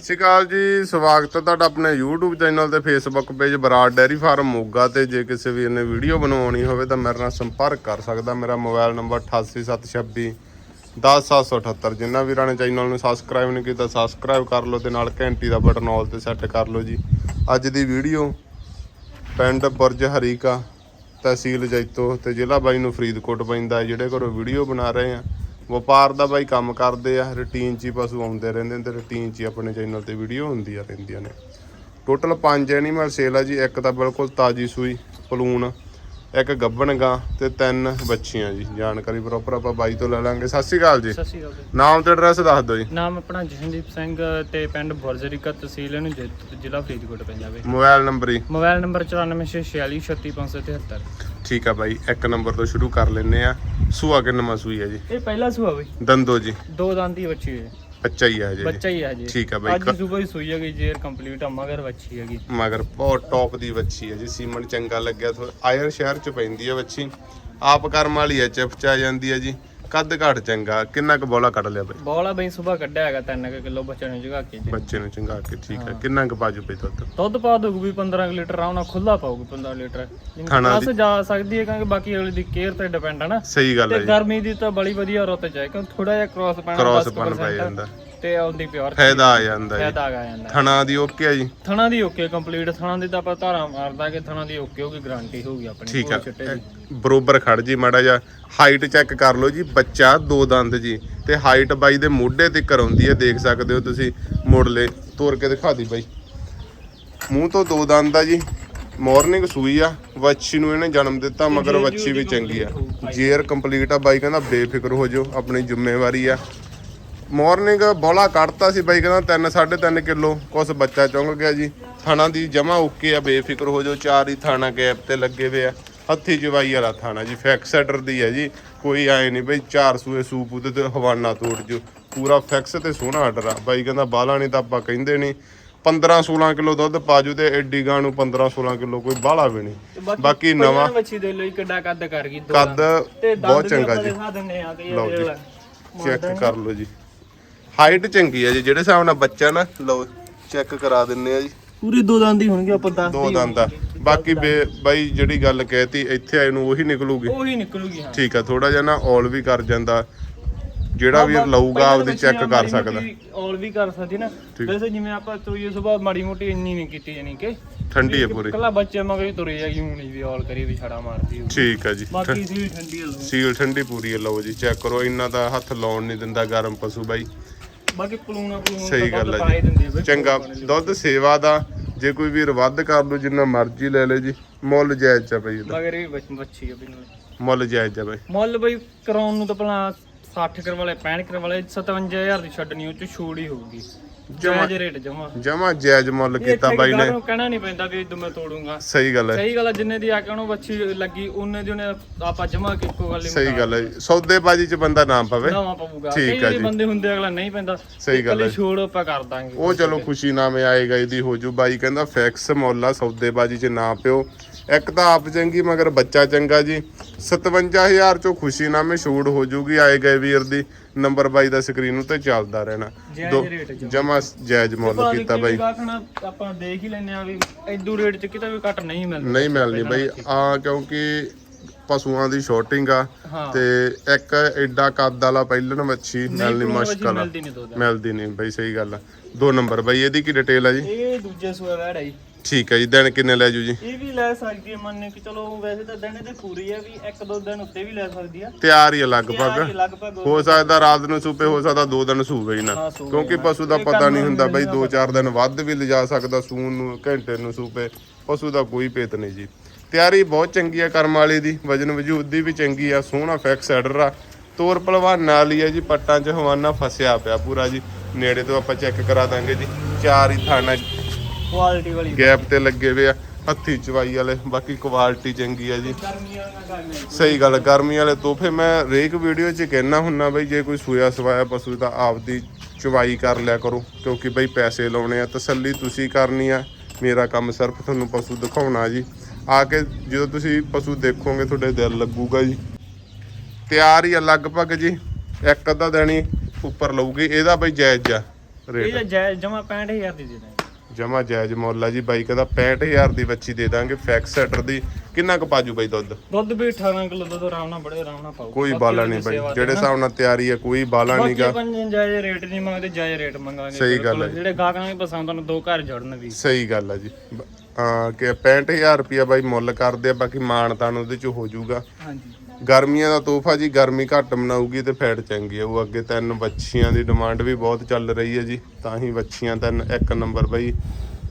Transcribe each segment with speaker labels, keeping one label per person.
Speaker 1: ਸਤਿ ਸ਼੍ਰੀ ਅਕਾਲ ਜੀ, ਸਵਾਗਤ ਹੈ ਤੁਹਾਡਾ ਆਪਣੇ YouTube ਚੈਨਲ ਤੇ Facebook page Brar dairy farm Moga ਤੇ। ਜੇ ਕਿਸੇ ਵੀਰ ਨੇ ਵੀਡੀਓ ਬਣਵਾਉਣੀ ਹੋਵੇ ਤਾਂ ਮੇਰੇ ਨਾਲ ਸੰਪਰਕ ਕਰ ਸਕਦਾ। ਮੇਰਾ ਮੋਬਾਈਲ ਨੰਬਰ 88726 10778 ਜਿਨ੍ਹਾਂ ਵੀਰਾਂ ਨੇ ਚੈਨਲ ਨੂੰ ਸਬਸਕ੍ਰਾਈਬ ਨਹੀਂ ਕੀਤਾ ਸਬਸਕ੍ਰਾਈਬ ਕਰ ਲਓ ਤੇ ਨਾਲ ਘੰਟੀ ਦਾ ਬਟਨ ਆਲ ਤੇ ਸੈੱਟ ਕਰ ਲਓ ਜੀ। ਅੱਜ ਦੀ ਵੀਡੀਓ ਪਿੰਡ ਬੁਰਜ ਹਰੀਕਾ ਤਹਿਸੀਲ ਜੈਤੋ ਤੇ ਜ਼ਿਲ੍ਹਾ ਬਾਈ ਨੂੰ ਫਰੀਦਕੋਟ ਪੈਂਦਾ ਜਿਹੜੇ ਘਰੋਂ ਵੀਡੀਓ ਬਣਾ ਰਹੇ ਆ ਵਪਾਰ ਦਾ ਬਾਈ ਕੰਮ ਕਰਦੇ ਆ ਰੁਟੀਨ 'ਚ ਹੀ ਪਸ਼ੂ ਆਉਂਦੇ ਰਹਿੰਦੇ ਨੇ ਤੇ ਰੁਟੀਨ 'ਚ ਹੀ ਆਪਣੇ ਚੈਨਲ ਤੇ ਵੀਡੀਓ ਹੁੰਦੀਆਂ ਰਹਿੰਦੀਆਂ ਨੇ। ਟੋਟਲ 5 ਐਨੀਮਲ ਸੇਲ ਆ ਜੀ, ਇੱਕ ਤਾਂ ਬਿਲਕੁਲ ਤਾਜੀ ਸੂਈ ਪਲੂਣ ਇੱਕ ਗੱਬਣ ਗਾਂ ਤੇ ਤਿੰਨ ਬੱਚੀਆਂ ਜੀ। ਜਾਣਕਾਰੀ ਪ੍ਰੋਪਰ ਆਪਾਂ ਬਾਈ ਤੋਂ ਲੈ ਲਾਂਗੇ। ਸਤਿ ਸ਼੍ਰੀ ਅਕਾਲ ਜੀ।
Speaker 2: ਸਤਿ ਸ਼੍ਰੀ ਅਕਾਲ ਜੀ।
Speaker 1: ਨਾਮ ਤੇ ਐਡਰੈਸ ਦੱਸ ਦਿਓ ਜੀ।
Speaker 2: ਨਾਮ ਆਪਣਾ ਜਸ਼ਨਦੀਪ ਸਿੰਘ ਤੇ ਪਿੰਡ ਬੁਰਜਰੀਕਾ ਤਹਿਸੀਲ ਨੂੰ ਜ਼ਿਲ੍ਹਾ ਫਰੀਦਕੋਟ ਵੇ।
Speaker 1: ਮੋਬਾਈਲ ਨੰਬਰ ਹੀ
Speaker 2: ਮੋਬਾਈਲ ਨੰਬਰ 9446436573
Speaker 1: ਠੀਕ ਆ ਬਾਈ ਇੱਕ ਨੰਬਰ ਤੋਂ ਸ਼ੁਰੂ ਕਰ ਲੈਨੇ ਆ। ਸੂਆ ਕਿੰਨਵਾਂ ਸੂਈ ਹੈ ਜੀ?
Speaker 2: ਇਹ ਪਹਿਲਾ ਸੂਆ ਬਈ
Speaker 1: ਦੰਦੋ ਜੀ।
Speaker 2: ਦੋ ਦੰਦੀ ਬੱਚੀ ਹੈ।
Speaker 1: ਬੱਚਾ ਹੀ ਹੈ ਜੀ
Speaker 2: ਬੱਚਾ ਹੀ ਹੈ ਜੀ
Speaker 1: ਠੀਕ ਆ ਬਾਈ।
Speaker 2: ਅੱਜ ਸੂਬਾ ਹੀ ਸੂਈ ਹੈਗੀ ਜੇਰ ਕੰਪਲੀਟ ਆ ਮਗਰ ਬੱਚੀ ਹੈਗੀ।
Speaker 1: ਮਗਰ ਬਹੁਤ ਟੌਪ ਦੀ ਵੱਛੀ ਹੈ ਜੀ ਸੀਮਨ ਚੰਗਾ ਲੱਗਿਆ ਥੋ ਆਇਰ ਸ਼ਹਿਰ ਚ ਪੈਂਦੀ ਹੈ ਵੱਛੀ। ਆਪ ਕਰਮ ਵਾਲੀ ਹੈ ਚਿਫ ਚ ਆ ਜਾਂਦੀ ਹੈ ਜੀ। ਕੱਦ ਘਾਟ ਚੰਗਾ ਕਿੰਨਾ ਕੁ ਬੋਲਾ ਕੱਢ ਲਿਆ ਬਈ?
Speaker 2: ਬੋਲਾ ਬਈ ਸੂਬਾ ਕੱਢਿਆ ਹੈਗਾ 3 ਕਿਲੋ ਬੱਚੇ ਨੂੰ ਜਗਾ ਕੇ ਜੀ।
Speaker 1: ਬੱਚੇ ਨੂੰ ਚੰਗਾ ਕੇ ਠੀਕ ਹੈ। ਕਿੰਨਾ ਕੁ ਬਾਜੂ ਪਈ ਦੁੱਧ?
Speaker 2: ਦੁੱਧ ਪਾ ਦੂਗੀ ਵੀ 15 ਕੁ ਲੀਟਰ ਆਉਣਾ ਖੁੱਲਾ ਪਾਊਗੀ 15 ਲੀਟਰ।
Speaker 1: ਖਾਣਾ
Speaker 2: ਬਸ ਜਾ ਸਕਦੀ ਹੈ ਕਿਉਂਕਿ ਬਾਕੀ ਅਗਲੇ ਦੀ ਕੇਅਰ ਤੇ ਡਿਪੈਂਡ ਹੈ ਨਾ।
Speaker 1: ਸਹੀ ਗੱਲ ਹੈ
Speaker 2: ਤੇ
Speaker 1: ਜੀ।
Speaker 2: ਗਰਮੀ ਦੀ ਤਾਂ ਬੜੀ ਵਧੀਆ ਰੁੱਤ ਚ ਹੈ ਕਿਉਂ ਥੋੜਾ ਜਿਹਾ ਕ੍ਰਾਸ ਪੈਣਾ
Speaker 1: ਕ੍ਰਾਸ
Speaker 2: 10%
Speaker 1: ਬਣ ਪੈ ਜਾਂਦਾ।
Speaker 2: ਤੇ ਆਉਂਦੀ ਪਿਓਰ
Speaker 1: ਫਾਇਦਾ ਆ ਜਾਂਦਾ ਜੀ।
Speaker 2: ਫਾਇਦਾ ਆ ਜਾਂਦਾ
Speaker 1: ਥਣਾ ਦੀ ਓਕੇ ਆ ਜੀ।
Speaker 2: ਥਣਾ ਦੀ ਓਕੇ ਕੰਪਲੀਟ ਥਣਾ ਦੀ ਤਾਂ ਆਪਾਂ ਧਾਰਾ ਮਾਰਦਾ ਕਿ ਥਣਾ ਦੀ ਓਕੇ ਹੋਗੀ ਗਾਰੰਟੀ ਹੋਊਗੀ ਆਪਣੀ।
Speaker 1: ਠੀਕ ਆ। ਬਰੋਬਰ ਖੜ ਜੀ ਮਾੜਾ ਜਿਹਾ। ਹਾਈਟ ਚੈੱਕ ਕਰ ਲਓ ਜੀ ਬੱਚਾ ਦੋ ਦੰਦ ਜੀ। ਤੇ ਹਾਈਟ ਬਾਈ ਦੇ ਮੋਢੇ ਤੇ ਆਉਂਦੀ ਹੈ ਦੇਖ ਸਕਦੇ ਹੋ ਤੁਸੀਂ ਮੁੜ ਲੈ ਤੋੜ ਕੇ ਦਿਖਾ ਦੀ ਬਾਈ। ਮੂੰਹ ਤੋਂ ਦੋ ਦੰਦ ਆ ਜੀ। ਮਾਰਨਿੰਗ ਸੂਈ ਆ। ਵੱਛੀ ਨੂੰ ਇਹਨੇ ਜਨਮ ਦਿੱਤਾ ਮਗਰ ਵੱਛੀ ਵੀ ਚੰਗੀ ਆ। ਜੇਰ ਕੰਪਲੀਟ ਆ ਬਾਈ ਕਹਿੰਦਾ ਬੇਫਿਕਰ ਹੋ ਜਾਓ ਆਪਣੀ ਜ਼ਿੰਮੇਵਾਰੀ ਆ। ਮਾਰਨਿੰਗ ਬੋਲਾ ਕੱਢਤਾ ਸੀ ਬਾਈ ਕਹਿੰਦਾ 3 3.5 ਕਿਲੋ ਕੁਛ ਬੱਚਾ ਚੁੰਗ ਗਿਆ ਜੀ। ਥਾਣਾ ਦੀ ਜਮਾ ਓਕੇ ਆ ਬੇਫਿਕਰ ਹੋ ਜਾਓ ਚਾਰ ਹੀ ਥਾਣਾ ਗੈਪ ਤੇ ਲੱਗੇ ਵੇ ਆ। ਹੱਥੀ ਜਵਾਈ ਵਾਲਾ ਥਾਣਾ ਜੀ ਫੈਕਸੈਟਰ ਦੀ ਹੈ ਜੀ। ਕੋਈ ਆਏ ਨਹੀਂ ਬਈ ਚਾਰ ਸੂਏ ਸੂਪ ਉਹਦੇ ਤੇ ਹਵਾਨਾ ਤੋੜ ਜੋ ਪੂਰਾ ਫੈਕਸ ਤੇ ਸੋਹਣਾ ਆਰਡਰ ਆ। ਬਾਈ ਕਹਿੰਦਾ ਬਾਲਾ ਨਹੀਂ ਤਾਂ ਆਪਾਂ ਕਹਿੰਦੇ ਨਹੀਂ। 15 16 ਕਿਲੋ ਦੁੱਧ ਪਾਜੂ ਤੇ ਐਡੀ ਗਾਂ ਨੂੰ 15 16 ਕਿਲੋ ਕੋਈ ਬਾਲਾ ਵੀ ਨਹੀਂ। ਬਾਕੀ ਨਵਾਂ
Speaker 2: ਬੱਚੀ ਦੇ ਲਈ ਕਿੱਡਾ ਕੱਦ ਕਰ ਗਈ ਦੋ
Speaker 1: ਕੱਦ ਬਹੁਤ ਚੰਗਾ ਜੀ।
Speaker 2: ਦਿਖਾ ਦਿੰਨੇ ਆ ਕਿ ਇਹ
Speaker 1: ਲਓ ਜੀ। ਚੈੱਕ ਕਰ ਲਓ ਜੀ। ਹਾਈਟ ਚੰਗੀ ਹੈ ਜੀ ਜਿਹੜੇ ਹਿਸਾਬ ਨਾਲ ਬੱਚਾ ਨਾ ਲਓ ਚੈੱਕ ਕਰਾ ਦਿੰਨੇ ਆ ਜੀ।
Speaker 2: ਪੂਰੀ ਦੋ ਦੰਦ ਹੀ ਹੋਣਗੇ ਆਪਾਂ ਦੱਸ
Speaker 1: ਦੋ ਦੰਦ ਆ। ਬਾਕੀ ਬੇ- ਬਾਈ ਜਿਹੜੀ ਗੱਲ ਕਹਿਤੀ ਇੱਥੇ ਆਏ ਨੂੰ ਉਹੀ ਨਿਕਲੂਗੀ।
Speaker 2: ਉਹੀ ਨਿਕਲੂਗੀ ਹਾਂ।
Speaker 1: ਠੀਕ ਆ ਥੋੜਾ ਜਿਹਾ ਨਾ ਔਲ ਵੀ ਕਰ ਜਾਂਦਾ। ਜਿਹੜਾ ਵੀ ਲਊਗਾ ਆਪਦੀ ਚੈੱਕ ਕਰ ਸਕਦਾ।
Speaker 2: ਔਲ ਵੀ ਕਰ ਸਕਦੀ ਨਾ। ਵੈਸੇ ਜਿਵੇਂ ਆਪਾਂ ਤੁਰੀਏ ਸੁਬਾਹ ਮਾੜੀ ਮੋਟੀ ਇੰਨੀ ਨਹੀਂ ਕੀਤੀ ਜਾਨੀ ਕਿ।
Speaker 1: ਠੰਡੀ ਹੈ ਪੂਰੀ।
Speaker 2: ਕੱਲਾ ਬੱਚੇ ਮਗਰ ਹੀ ਤੁਰੇ ਜਾਗੀ ਹੁਣ ਵੀ ਔਲ ਕਰੀ ਵੀ ਛੜਾ ਮਾਰਦੀ ਹੋਊ।
Speaker 1: ਠੀਕ ਆ ਜੀ।
Speaker 2: ਬਾਕੀ ਸੀ ਠੰਡੀ ਲੋ
Speaker 1: ਸੀਲ ਠੰਡੀ ਪੂਰੀ ਹੈ ਲਓ ਜੀ ਚੈੱਕ ਕਰੋ। ਇੰਨਾ ਤਾਂ ਹੱਥ ਲਾਉਣ ਨਹੀਂ ਦਿੰਦਾ ਗਰਮ ਪਸ਼ੂ ਬਾਈ।
Speaker 2: ਬਾਕੀ ਪਲੂਣਾ ਪਲੂਣਾ
Speaker 1: ਸਹੀ ਗੱਲ ਹੈ ਜੀ।
Speaker 2: ਬਈ।
Speaker 1: ਚੰਗਾ ਦੁੱਧ ਸੇਵਾ ਦਾ ਜੇ ਕੋਈ ਵੀਰ ਵੱਧ ਕਰ ਲੂ ਜਿੰਨਾ ਮਰਜ਼ੀ ਲੈ ਲੈ ਜੀ ਮੁੱਲ ਜਾਇਜ਼ ਆ ਬਈ ਇਹਦਾ
Speaker 2: ਮਗਰ ਇਹ ਬੱਚ- ਆ ਵੀ ਨਾਲੇ।
Speaker 1: ਮੁੱਲ ਜਾਇਜ਼ ਆ ਬਈ
Speaker 2: ਮੁੱਲ ਬਈ ਕਰਾਉਣ ਨੂੰ ਤਾਂ ਭਲਾ 60 ਕਰ ਵਾਲੇ 65 ਕਰ ਵਾਲੇ 57000 ਦੀ ਛੱਡਣੀ ਉਹ ਚ ਛੂੜ ਹੀ ਹੋਊਗੀ।
Speaker 1: ਜਮਾਂ-
Speaker 2: ਰੇਟ ਜਮਾ।
Speaker 1: ਜਮਾ ਜਾਇਜ਼ ਮੁੱਲ ਕੀਤਾ ਬਾਈ ਨੇ।
Speaker 2: ਨੂੰ ਕਹਿਣਾ ਨਹੀਂ ਪੈਂਦਾ ਵੀ ਇਦੋਂ ਮੈਂ ਤੋੜੂੰਗਾ।
Speaker 1: ਸਹੀ ਗੱਲ ਹੈ।
Speaker 2: ਸਹੀ ਗੱਲ ਆ ਜਿੰਨੇ ਦੀ ਆ ਕੇ ਉਹਨੂੰ ਬੱਚੀ ਲੱਗੀ ਉਹਨੇ ਦੀ ਉਹਨੇ ਆਪਾਂ ਜਮਾ ਕਿ ਇੱਕੋ ਗੱਲ ਹੀ
Speaker 1: ਸਹੀ ਗੱਲ ਹੈ। ਸੌਦੇਬਾਜੀ ਚ ਬੰਦਾ ਨਾ ਪਵੇ।
Speaker 2: ਨਵਾਂ ਪਊਗਾ।
Speaker 1: ਠੀਕ
Speaker 2: ਵਾਰੀ
Speaker 1: ਜੀ।
Speaker 2: ਬੰਦੇ ਹੁੰਦੇ ਅਗਲਾ ਨਹੀਂ ਪੈਂਦਾ।
Speaker 1: ਸਹੀ ਗੱਲ ਹੈ।
Speaker 2: ਛੋੜ ਆਪਾਂ ਕਰ ਦਾਂਗੇ।
Speaker 1: ਉਹ ਚਲੋ ਖੁਸ਼ੀ ਨਾਮੇ ਆਏਗਾ ਇਹਦੀ ਹੋ ਜੂ ਬਾਈ ਕਹਿੰਦਾ ਫੈਕਸ ਮੁੱਲ ਆ ਸੌਦੇਬਾਜੀ ਚ ਨਾ ਪਿਓ। ਇੱਕ ਤਾਂ ਆਪ ਚੰਗੀ ਮਗਰ ਬੱਚਾ ਚੰਗਾ ਜੀ। 57000 ਚੋਂ ਖੁਸ਼ੀ ਨਾਮੇ ਛੂੜ ਹੋ ਜੂਗੀ ਆਏ ਗਏ ਵੀਰ ਦੀ। ਨੰਬਰ ਬਾਈ ਦਾ ਸਕਰੀਨ ਉੱਤੇ ਚੱਲਦਾ ਰਹਿਣਾ। ਜਮਾ ਜਾਇਜ਼ ਮੁੱਲ ਕੀਤਾ ਬਾਈ।
Speaker 2: ਗਾਹਕਣਾ ਆਪਾਂ ਦੇਖ ਹੀ ਲੈਨੇ ਆ ਵੀ ਐਦੂ ਰੇਟ ਚ ਕਿਤੇ ਵੀ ਘੱਟ ਨਹੀਂ ਮਿਲਦਾ।
Speaker 1: ਨਹੀਂ ਮਿਲਣੀ ਬਾਈ। ਆ ਕਿਉਂਕਿ ਪਸ਼ੂਆਂ ਦੀ ਸ਼ਾਰਟਿੰਗ ਆ ਤੇ ਇੱਕ ਐਡਾ ਕੱਦ ਵਾਲਾ ਪਹਿਲਣ ਮੱਛੀ ਮਿਲਣੀ ਮੁਸ਼ਕਲ ਆ।
Speaker 2: ਮਿਲਦੀ ਨਹੀਂ
Speaker 1: ਬਾਈ ਸਹੀ ਗੱਲ ਆ। ਦੋ ਨੰਬਰ ਬਾਈ ਇਹਦੀ ਕੀ ਡਿਟੇਲ ਆ ਜੀ?
Speaker 2: ਇਹ ਦੂਜੇ ਸੂਆ ਵੈੜ ਹੈ ਜੀ।
Speaker 1: ਠੀਕ ਹੈ ਜੀ ਦਿਨ ਕਿੰਨੇ ਲੈ ਜੂ ਜੀ?
Speaker 2: ਇਹ ਵੀ ਲੈ ਸਕਦੀ ਹੈ ਮੰਨ ਕਿ ਚਲੋ ਵੈਸੇ ਤਾਂ ਦਿਨ ਇਹਦੇ ਪੂਰੀ ਹੈ ਵੀ ਇੱਕ ਦੋ ਦਿਨ ਉੱਤੇ ਵੀ ਲੈ ਸਕਦੀ ਆ।
Speaker 1: ਤਿਆਰ ਹੀ ਆ
Speaker 2: ਇਹ
Speaker 1: ਲਗਭਗ। ਹੋ ਸਕਦਾ ਰਾਤ ਨੂੰ ਸੂਪੇ ਹੋ ਸਕਦਾ ਦੋ ਦਿਨ ਸੂਵੇ ਹੀ ਨਾ।
Speaker 2: ਹਾਂ, ਸੂਵੇ
Speaker 1: ਕਿਉਂਕਿ
Speaker 2: ਨਾ।
Speaker 1: ਪਸ਼ੂ ਦਾ
Speaker 2: ਇਹ
Speaker 1: ਪਤਾ
Speaker 2: ਕੰਮ
Speaker 1: ਨਹੀਂ ਹੁੰਦਾ ਬਈ ਦੋ ਚਾਰ ਦਿਨ ਵੱਧ ਵੀ ਲਿਜਾ ਸਕਦਾ ਸੂਨ ਨੂੰ ਘੰਟੇ ਨੂੰ ਸੂਪੇ। ਪਸ਼ੂ ਦਾ ਕੋਈ ਭੇਤ ਨਹੀਂ ਜੀ। ਤਿਆਰੀ ਬਹੁਤ ਚੰਗੀ ਆ ਕਰਮ ਵਾਲੀ ਦੀ ਵਜਨ ਵਜੂਦ ਦੀ ਵੀ ਚੰਗੀ ਆ ਸੋਹਣਾ ਫੈਕਸ ਐਡਰ ਆ। ਤੋਰ ਪਹਿਲਵਾਨ ਨਾਲ ਹੀ ਆ ਜੀ ਪੱਟਾਂ 'ਚ ਹਵਾਨਾ ਫਸਿਆ ਪਿਆ ਪੂਰਾ ਜੀ। ਨੇੜੇ ਤੋਂ ਆਪਾਂ ਚੈੱਕ ਕਰਾ ਦਾਂਗੇ ਜੀ। ਚਾਰ ਹੀ ਥਾਣਾ
Speaker 2: ਕੁਆਲਿਟੀ ਵਾਲੀ
Speaker 1: ਗੈਪ ਤੇ ਲੱਗੇ ਵੇ ਆ ਹੱਥੀ ਚਵਾਈ ਵਾਲੇ ਬਾਕੀ ਕੁਆਲਿਟੀ ਚੰਗੀ ਆ ਜੀ। ਸਹੀ ਗੱਲ ਗਰਮੀ ਵਾਲੇ ਤੋਹਫੇ ਮੈਂ ਰੇਕ ਵੀਡੀਓ 'ਚ ਕਹਿਣਾ ਹੁੰਨਾ ਬਈ ਜੇ ਕੋਈ ਸੂਇਆ ਸਵਾਇਆ ਪਸ਼ੂ ਤਾਂ ਆਪਦੀ ਚਵਾਈ ਕਰ ਲਿਆ ਕਰੋ ਕਿਉਂਕਿ ਬਈ ਪੈਸੇ ਲਾਉਣੇ ਆ ਤਸੱਲੀ ਤੁਸੀਂ ਕਰਨੀ ਆ। ਮੇਰਾ ਕੰਮ ਸਿਰਫ ਤੁਹਾਨੂੰ ਪਸ਼ੂ ਦਿਖਾਉਣਾ ਜੀ। ਆ ਕੇ ਜਦੋਂ ਤੁਸੀਂ ਪਸ਼ੂ ਦੇਖੋਗੇ ਤੁਹਾਡੇ ਦਿਲ ਲੱਗੂਗਾ ਜੀ। ਤਿਆਰ ਹੀ ਆ ਲਗਭਗ ਜੀ ਇੱਕ ਅੱਧਾ ਹੀ ਉੱਪਰ ਲਊਗੀ ਇਹਦਾ ਬਈ ਜਾਇਜ਼ ਆ
Speaker 2: ਇਹ ਜਾਇਜ਼ ਜਮਾ 65000 ਦੀ ਦੇ ਦਾਂਗੇ
Speaker 1: ਜਮਾ ਜਾਇਜ਼ ਮੁੱਲ ਆ ਜੀ ਬਾਈ ਕਹਿੰਦਾ 65000 ਦੀ ਬੱਚੀ ਦੇ ਦਾਂਗੇ ਫੈਕਸ ਸੈਟਰ ਦੀ। ਕਿੰਨਾ ਕੁ ਪਾਜੂ ਬਾਈ ਦੁੱਧ?
Speaker 2: ਦੁੱਧ ਵੀ 18 ਕਿਲੋ ਦੁੱਧ ਆਰਾਮ ਨਾਲ ਬੜੇ ਆਰਾਮ ਨਾਲ ਪਾਉ
Speaker 1: ਕੋਈ ਬਾਲਾ ਨਹੀਂ ਬਾਈ ਜਿਹੜੇ ਹਿਸਾਬ ਨਾਲ ਤਿਆਰੀ ਆ ਕੋਈ ਬਾਲਾ
Speaker 2: ਬਾਕੀ
Speaker 1: ਨਹੀਂਗਾ।
Speaker 2: ਪੰਜ ਜਾਇਜ਼ ਰੇਟ ਨਹੀਂ ਮੰਗਦੇ ਜਾਇਜ਼ ਰੇਟ ਮੰਗਾਂਗੇ।
Speaker 1: ਸਹੀ ਗੱਲ। ਹੈ।
Speaker 2: ਜਿਹੜੇ ਗਾਹਕਾਂ ਨੂੰ ਪਸੰਦ ਉਹਨਾਂ ਦੋ ਘਰ ਜੋੜਨ ਵੀ
Speaker 1: ਸਹੀ ਗੱਲ ਆ ਜੀ। ਹਾਂ ਕਿ 65000 ਰੁਪਿਆ ਬਾਈ ਮੁੱਲ ਕਰਦੇ ਆ ਬਾਕੀ ਮਾਨਤਾਨ ਉਹਦੇ ਚ ਹੋ ਜਾਊਗਾ।
Speaker 2: ਹਾਂਜੀ।
Speaker 1: ਗਰਮੀਆਂ ਦਾ ਤੋਹਫਾ ਜੀ ਗਰਮੀ ਘੱਟ ਮਨਾਊਗੀ ਤੇ ਫੈਟ ਚੰਗੀ ਆ ਉਹ ਅੱਗੇ ਤਿੰਨ ਬੱਚੀਆਂ ਦੀ ਡਿਮਾਂਡ ਵੀ ਬਹੁਤ ਚੱਲ ਰਹੀ ਹੈ ਜੀ ਤਾਂ ਹੀ ਬੱਚੀਆਂ ਤਿੰਨ ਇੱਕ ਨੰਬਰ ਬਾਈ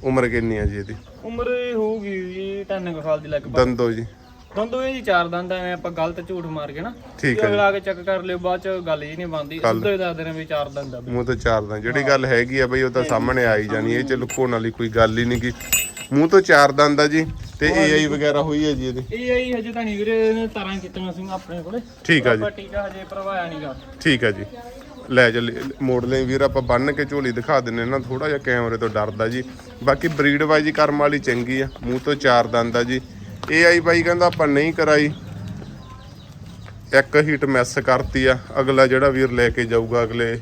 Speaker 1: ਉਮਰ ਕਿੰਨੀ ਆ ਜੀ ਇਹਦੀ?
Speaker 2: ਉਮਰ ਹੋਊਗੀ ਜੀ 3 ਸਾਲ ਦੀ ਲਗਭਗ।
Speaker 1: ਦੰਦੋ ਜੀ।
Speaker 2: ਦੰਦੋ ਇਹ ਜੀ ਚਾਰ ਦੰਦ ਐਵੇਂ ਆਪਾਂ ਗਲਤ ਝੂਠ ਮਾਰ ਕੇ ਨਾ
Speaker 1: ਠੀਕ ਹੈ
Speaker 2: ਅਗਲਾ ਆ ਕੇ ਚੈੱਕ ਕਰ ਲਿਓ ਬਾਅਦ ਚ ਗੱਲ ਹੀ ਨਹੀਂ ਬਣਦੀ। ਉਦੋਂ ਹੀ ਦੱਸਦੇ ਨੇ ਵੀ ਚਾਰ ਦੰਦ ਆ।
Speaker 1: ਮੂੰਹ ਤੋਂ ਚਾਰ ਦੰਦ ਜਿਹੜੀ ਗੱਲ ਹੈਗੀ ਆ ਬਈ ਉਹ ਤਾਂ ਸਾਹਮਣੇ ਆਈ ਜਾਣੀ ਇਹ ਚ ਲੁਕੋਣ ਵਾਲੀ ਕੋਈ ਗੱਲ ਹੀ ਨਹੀਂ ਗੀ। ਮੂੰਹ ਤੋਂ ਚਾਰ ਦੰਦ ਆ ਜੀ ਤੇ ਏਆਈ ਵਗੈਰਾ ਹੋਈ ਹੈ ਜੀ ਇਹਦੀ।
Speaker 2: ਇਹ ਆਈ ਹਜੇ ਤਾਂ ਨਹੀਂ ਵੀਰੇ ਇਹਨੇ ਤਾਰਾਂ ਕੀਤੀਆਂ ਸੀ ਆਪਣੇ ਕੋਲੇ।
Speaker 1: ਠੀਕ ਆ ਜੀ।
Speaker 2: ਆਪਾਂ ਟੀਕਾ ਹਜੇ ਭਰਵਾਇਆ ਨਹੀਂਗਾ
Speaker 1: ਠੀਕ ਹੈ ਜੀ। ਲੈ ਚੱਲ ਮੋੜ ਲੈ ਵੀਰ ਆਪਾਂ ਬੰਨ ਕੇ ਝੋਲੀ ਦਿਖਾ ਦਿੰਨੇ ਨਾ ਥੋੜਾ ਜਿਹਾ ਕੈਮਰੇ ਤੋਂ ਡਰਦਾ ਜੀ। ਬਾਕੀ ਬਰੀਡ ਵਾਈਜ਼ ਕਰਮ ਵਾਲੀ ਚੰਗੀ ਆ ਮੂੰਹ ਤੋਂ ਚਾਰ ਦੰਦ ਆ ਜੀ। ਇਹ ਆਈ ਬਾਈ ਕਹਿੰਦਾ ਆਪਾਂ ਨਹੀਂ ਕਰਾਈ। ਇੱਕ ਹੀਟ ਮਿਸ ਕਰਤੀ ਆ। ਅਗਲਾ ਜਿਹੜਾ ਵੀਰ ਲੈ ਕੇ ਜਾਊਗਾ ਅਗਲੇ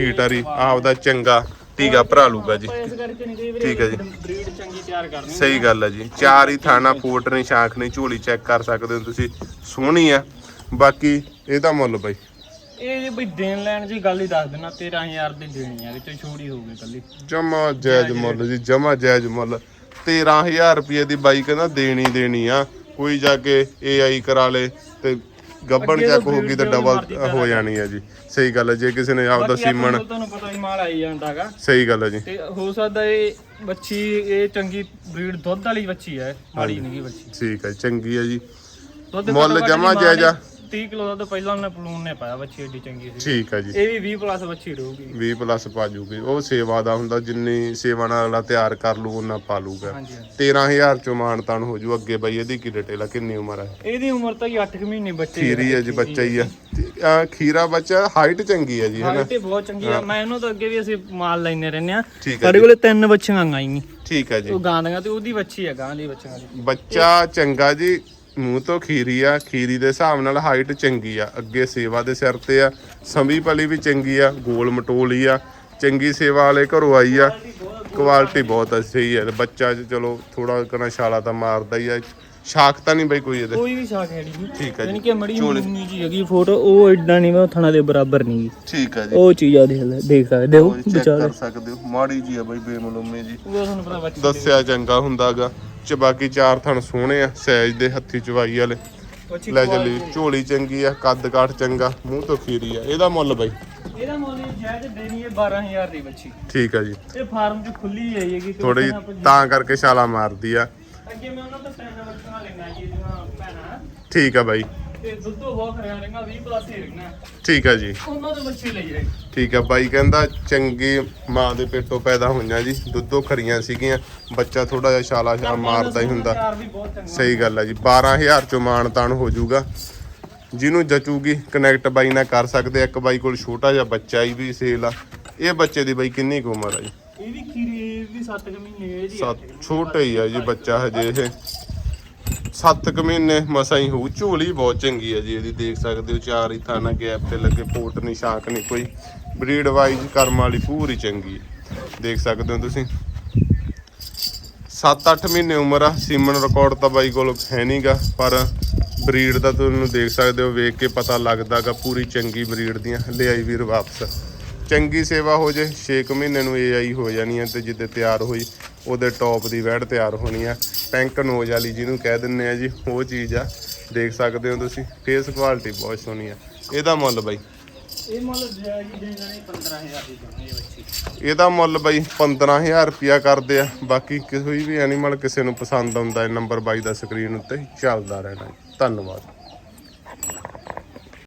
Speaker 1: ਹੀਟਰ ਹੀ ਆਪਦਾ ਚੰਗਾ ਟੀਗਾ ਭਰਾ ਲੂਗਾ ਜੀ।
Speaker 2: ਆਪਾਂ ਇਸ ਕਰਕੇ ਨਹੀਂ ਕਹੀ
Speaker 1: ਠੀਕ ਹੈ ਜੀ।
Speaker 2: ਬਰੀਡ ਚੰਗੀ ਤਿਆਰ ਕਰਨੀ
Speaker 1: ਸਹੀ ਗੱਲ ਆ ਜੀ। ਚਾਰ ਹੀ ਥਾਣਾ ਫੋਟ ਨਹੀਂ ਸ਼ਾਖ ਨਹੀਂ ਝੋਲੀ ਚੈੱਕ ਕਰ ਸਕਦੇ ਹੋ ਤੁਸੀਂ। ਸੋਹਣੀ ਆ। ਬਾਕੀ ਇਹਦਾ ਮੁੱਲ ਬਾਈ।
Speaker 2: ਇਹ ਜੇ ਬਈ ਦੇਣ ਲੈਣ ਦੀ ਗੱਲ ਹੀ ਦੱਸ ਦੇਣਾ 13000 ਦੀ ਦੇਣੀ ਆ ਵਿੱਚ ਛੋੜੀ ਹੋਊਗੀ ਕੱਲੀ
Speaker 1: ਜਮਾ ਜਾਇਜ਼ ਮੁੱਲ ਜੀ ਜਮਾ ਜਾਇਜ਼ ਮੁੱਲ। 13000 ਰੁਪਏ ਦੀ ਬਾਈ ਕਹਿੰਦਾ ਦੇਣੀ ਦੇਣੀ ਆ। ਕੋਈ ਜਾ ਕੇ ਏਆਈ ਕਰਾ ਲੇ ਤੇ ਗੱਬਣ ਚੱਕ
Speaker 2: ਤੋਂ
Speaker 1: ਹੋਊਗੀ ਤੇ ਡਬਲ ਹੋ ਜਾਣੀ ਹੈ ਜੀ। ਸਹੀ ਗੱਲ ਹੈ ਜੇ ਕਿਸੇ ਨੇ ਆਪਦਾ
Speaker 2: ਬਾਕੀ ਆਪਾਂ
Speaker 1: ਸੀਮਨ
Speaker 2: ਨੂੰ ਤੁਹਾਨੂੰ ਪਤਾ ਹੀ ਮਾਲ ਆਈ ਜਾਂਦਾਗਾ
Speaker 1: ਸਹੀ ਗੱਲ ਹੈ ਜੀ।
Speaker 2: ਤੇ ਹੋ ਸਕਦਾ ਇਹ ਬੱਚੀ ਇਹ ਚੰਗੀ ਬਰੀਡ ਦੁੱਧ ਵਾਲੀ ਬੱਚੀ ਹੈ ਮਾੜੀ ਨਹੀਂ ਗੀ ਬੱਚੀ।
Speaker 1: ਠੀਕ ਹੈ ਚੰਗੀ ਹੈ ਜੀ। ਮੁੱਲ ਜਮਾਂ ਜਾਇਜ਼
Speaker 2: 30 ਕਿਲੋ ਦੁੱਧ ਪਹਿਲਾਂ ਉਹਨੇ ਪਲੂਨ ਨੇ ਪਾਇਆ ਬੱਚੀ ਏਡੀ ਚੰਗੀ ਸੀ।
Speaker 1: ਠੀਕ ਹੈ ਜੀ।
Speaker 2: ਇਹ ਵੀ 20 ਪਲੱਸ ਬੱਚੀ ਰਹੂਗੀ
Speaker 1: 20 ਪਲੱਸ ਪਾ ਜੂਗੀ। ਉਹ ਸੇਵਾ ਦਾ ਹੁੰਦਾ ਜਿੰਨੀ ਸੇਵਾ ਨਾਲ ਅਗਲਾ ਤਿਆਰ ਕਰ ਲੂ ਉਹਨਾਂ ਪਾ ਲੂਗਾ।
Speaker 2: ਹਾਂਜੀ ਹਾਂਜੀ।
Speaker 1: 13000 ਚੋਂ ਮਾਨਤਾਨ ਹੋ ਜੂ ਅੱਗੇ ਬਾਈ ਇਹਦੀ ਕੀ ਡਿਟੇਲ ਆ ਕਿੰਨੀ ਉਮਰ ਹੈ
Speaker 2: ਇਹਦੀ ਉਮਰ ਤਾਂ ਹੀ 8 ਮਹੀਨੇ ਬੱਚੇ
Speaker 1: ਖੀਰੀ ਹੈ ਜੀ ਬੱਚਾ ਹੀ ਆ। ਤੇ ਆਹ ਖੀਰਾ ਬੱਚਾ ਹਾਈਟ ਚੰਗੀ ਹੈ ਜੀ ਹਨਾ?
Speaker 2: ਹਾਈਟ ਬਹੁਤ ਚੰਗੀ ਆ। ਮੈਂ ਇਹਨੂੰ ਤਾਂ ਅੱਗੇ ਵੀ ਅਸੀਂ ਮਾਲ ਲੈਨੇ ਰਹਿੰਦੇ ਆ
Speaker 1: ਠੀਕ
Speaker 2: ਸਾਡੇ ਕੋਲੇ ਤਿੰਨ ਬੱਚੀਆਂ ਆਈਆਂ
Speaker 1: ਠੀਕ ਹੈ ਜੀ।
Speaker 2: ਉਹ ਗਾਂ ਦੀਆਂ ਤੇ ਉਹਦੀ ਬੱਚੀ ਆ ਗਾਂ ਦੀ ਬੱਚੀਆਂ ਦੀ।
Speaker 1: ਬੱਚਾ ਚੰਗਾ ਜੀ। ਮੂੰਹ ਤੋਂ ਖੀਰੀ ਆ ਖੀਰੀ ਦੇ ਹਿਸਾਬ ਨਾਲ ਹਾਈਟ ਚੰਗੀ ਆ। ਅੱਗੇ ਸੇਵਾ ਦੇ ਸਿਰ ਤੇ ਆ ਸੰਭੀ ਪਲੀ ਵੀ ਚੰਗੀ ਆ ਗੋਲ ਮਟੋਲੀ ਆ ਚੰਗੀ ਸੇਵਾ ਵਾਲੇ ਘਰੋਂ ਆਈ ਆ। ਕੁਆਲਿਟੀ ਬਹੁਤ ਆ, ਸਹੀ ਹੈ ਬੱਚਾ ਚਲੋ ਥੋੜਾ ਕਨਾ ਛਾਲਾ ਤਾਂ ਮਾਰਦਾ ਹੀ ਆ। ਸ਼ਾਖ ਤਾਂ ਨਹੀਂ ਬਈ ਕੋਈ ਇਹਦੇ।
Speaker 2: ਕੋਈ ਵੀ ਸ਼ਾਖ ਹੈ ਨਹੀਂ
Speaker 1: ਠੀਕ ਹੈ
Speaker 2: ਯਾਨੀ ਕਿ ਮੜੀ ਮੂਨੀ ਜੀ ਹੈਗੀ ਫੋਟੋ ਉਹ ਇਦਾਂ ਨਹੀਂ ਮੈਂ ਥਣਾ ਦੇ ਬਰਾਬਰ ਨਹੀਂ
Speaker 1: ਠੀਕ ਹੈ ਜੀ।
Speaker 2: ਉਹ ਚੀਜ਼ ਆ ਦੇਖ ਲੈ ਦੇਖ ਸਕਦੇ ਹੋ
Speaker 1: ਚੈੱਕ ਕਰ ਸਕਦੇ ਹੋ। ਮਾੜੀ ਜੀ ਆ ਬਈ ਬੇਮਲੂਮੀ ਜੀ। ਦੱਸਿਆ ਚੰਗਾ ਹੁੰਦਾਗਾ। ਚ ਬਾਕੀ ਚਾਰ ਥਣ ਸੋਹਣੇ ਆ ਸੈਜ ਦੇ ਹੱਥੀ ਚਵਾਈ ਵਾਲੇ। ਲੈ ਚੱਲੀ ਝੋਲੀ ਚੰਗੀ ਆ ਕੱਦ ਕਾਠ ਚੰਗਾ ਮੂੰਹ ਤੋਂ ਖੀਰੀ ਆ। ਇਹਦਾ ਮੁੱਲ ਬਾਈ।
Speaker 2: ਇਹਦਾ ਮੁੱਲ ਜਾਇਜ਼ ਦੇਣੀ ਹੈ 12000 ਦੀ ਬੱਚੀ।
Speaker 1: ਠੀਕ ਆ ਜੀ।
Speaker 2: ਇਹ ਫਾਰਮ 'ਚ ਖੁੱਲੀ ਹੈ ਹੈਗੀ ਕਿ
Speaker 1: ਥੋੜੀ ਤਾਂ ਕਰਕੇ ਛਾਲਾ ਮਾਰਦੀ ਆ।
Speaker 2: ਅੱਗੇ ਮੈਂ ਉਹਨਾਂ ਤੋਂ ਤਿੰਨ ਬੱਚੀਆਂ ਲੈਣਾ ਜੀ ਭੈਣਾਂ।
Speaker 1: ਠੀਕ ਆ ਬਾਈ।
Speaker 2: ਤੇ ਦੁੱਧੋ ਬਹੁਤ ਖਰਿਆ ਰਹਿਣਾ 20 ਪਲੱਸ ਹੀ ਰਹਿਣਾ
Speaker 1: ਠੀਕ ਆ ਜੀ।
Speaker 2: ਉਹਨਾਂ ਤੋਂ ਬੱਚੀ ਲਈ ਹੈ
Speaker 1: ਠੀਕ ਆ ਬਾਈ ਕਹਿੰਦਾ ਚੰਗੀ ਮਾਂ ਦੇ ਪੇਟੋਂ ਪੈਦਾ ਹੋਈਆਂ ਜੀ। ਦੁੱਧੋਂ ਖਰੀਆਂ ਸੀਗੀਆਂ। ਬੱਚਾ ਥੋੜਾ ਜਿਹਾ ਛਾਲਾ ਛਾਲਾ ਮਾਰਦਾ ਹੀ ਹੁੰਦਾ। ਸਹੀ ਗੱਲ ਆ ਜੀ। 12000 ਚੋਂ ਮਾਣ ਤਾਣ ਹੋ ਜਾਊਗਾ। ਜਿਹਨੂੰ ਜਚੂਗੀ ਕਨੈਕਟ ਬਾਈ ਨਾਲ ਕਰ ਸਕਦੇ। ਇੱਕ ਬਾਈ ਕੋਲ ਛੋਟਾ ਜਿਹਾ ਬੱਚਾ ਹੀ ਵੀ ਸੇਲ ਆ। ਇਹ ਬੱਚੇ ਦੀ ਬਾਈ ਕਿੰਨੀ ਕੁ ਉਮਰ ਆ ਜੀ?
Speaker 2: ਇਹ ਵੀ ਖੀਰੀ ਵੀ 7 ਮਹੀਨੇ ਇਹਦੀ
Speaker 1: ਸੱਤ ਛੋਟਾ ਹੀ ਆ ਜੀ ਬੱਚਾ ਹਜੇ ਇਹ। 7 ਕੁ ਮਹੀਨੇ ਮਸਾਂ ਹੀ ਹੋਊ। ਝੋਲੀ ਬਹੁਤ ਚੰਗੀ ਆ ਜੀ ਇਹਦੀ, ਦੇਖ ਸਕਦੇ ਹੋ, ਚਾਰ ਹੀ ਥਾਣਾ ਗੈਪ ਤੇ ਲੱਗੇ ਪੋਟ ਨਹੀਂ ਸ਼ਾਂਕ ਨਹੀਂ ਕੋਈ। ਬਰੀਡ ਵਾਈਜ਼ ਕਰਮ ਵਾਲੀ ਪੂਰੀ ਚੰਗੀ ਦੇਖ ਸਕਦੇ ਹੋ ਤੁਸੀਂ। 7-8 ਮਹੀਨੇ ਉਮਰ ਆ, ਸੀਮਨ ਰਿਕਾਰਡ ਤਾਂ ਬਾਈ ਕੋਲ ਹੈ ਨਹੀਂਗਾ ਪਰ ਬਰੀਡ ਦਾ ਤੁਹਾਨੂੰ ਦੇਖ ਸਕਦੇ ਹੋ, ਵੇਖ ਕੇ ਪਤਾ ਲੱਗਦਾਗਾ ਪੂਰੀ ਚੰਗੀ ਬਰੀਡ ਦੀਆਂ। ਲਿਆਈ ਵੀਰ ਵਾਪਸ। ਚੰਗੀ ਸੇਵਾ ਹੋ ਜੇ 6 ਮਹੀਨੇ ਨੂੰ ਏਆਈ ਹੋ ਜਾਣੀ ਹੈ ਤੇ ਜਿੱਦੇ ਤਿਆਰ ਹੋਈ। ਉਹਦੇ ਟੌਪ ਦੀ ਵੈੜ ਤਿਆਰ ਹੋਣੀ ਆ। ਪੈਂਕ ਨੋਜ ਵਾਲੀ ਜਿਹਨੂੰ ਕਹਿ ਦਿੰਨੇ ਆ ਜੀ ਉਹ ਚੀਜ਼ ਆ। ਦੇਖ ਸਕਦੇ ਹੋ ਤੁਸੀਂ ਫੇਸ ਕੁਆਲਿਟੀ ਬਹੁਤ ਸੋਹਣੀ ਆ। ਇਹਦਾ ਮੁੱਲ ਬਾਈ?
Speaker 2: ਇਹ ਮੁੱਲ ਹੀ ਦੇਣਾ ਨਹੀਂ 15000 ਦੀ ਇਹ ਬੱਚੀ।
Speaker 1: ਇਹਦਾ ਮੁੱਲ ਬਾਈ 15000 ਰੁਪਿਆ ਕਰਦੇ ਆ। ਬਾਕੀ ਕੋਈ ਵੀ ਐਨੀਮਲ ਕਿਸੇ ਨੂੰ ਪਸੰਦ ਆਉਂਦਾ ਹੈ ਨੰਬਰ ਬਾਈ ਦਾ ਸਕਰੀਨ ਉੱਤੇ ਚੱਲਦਾ ਰਹਿਣਾ ਜੀ। ਧੰਨਵਾਦ।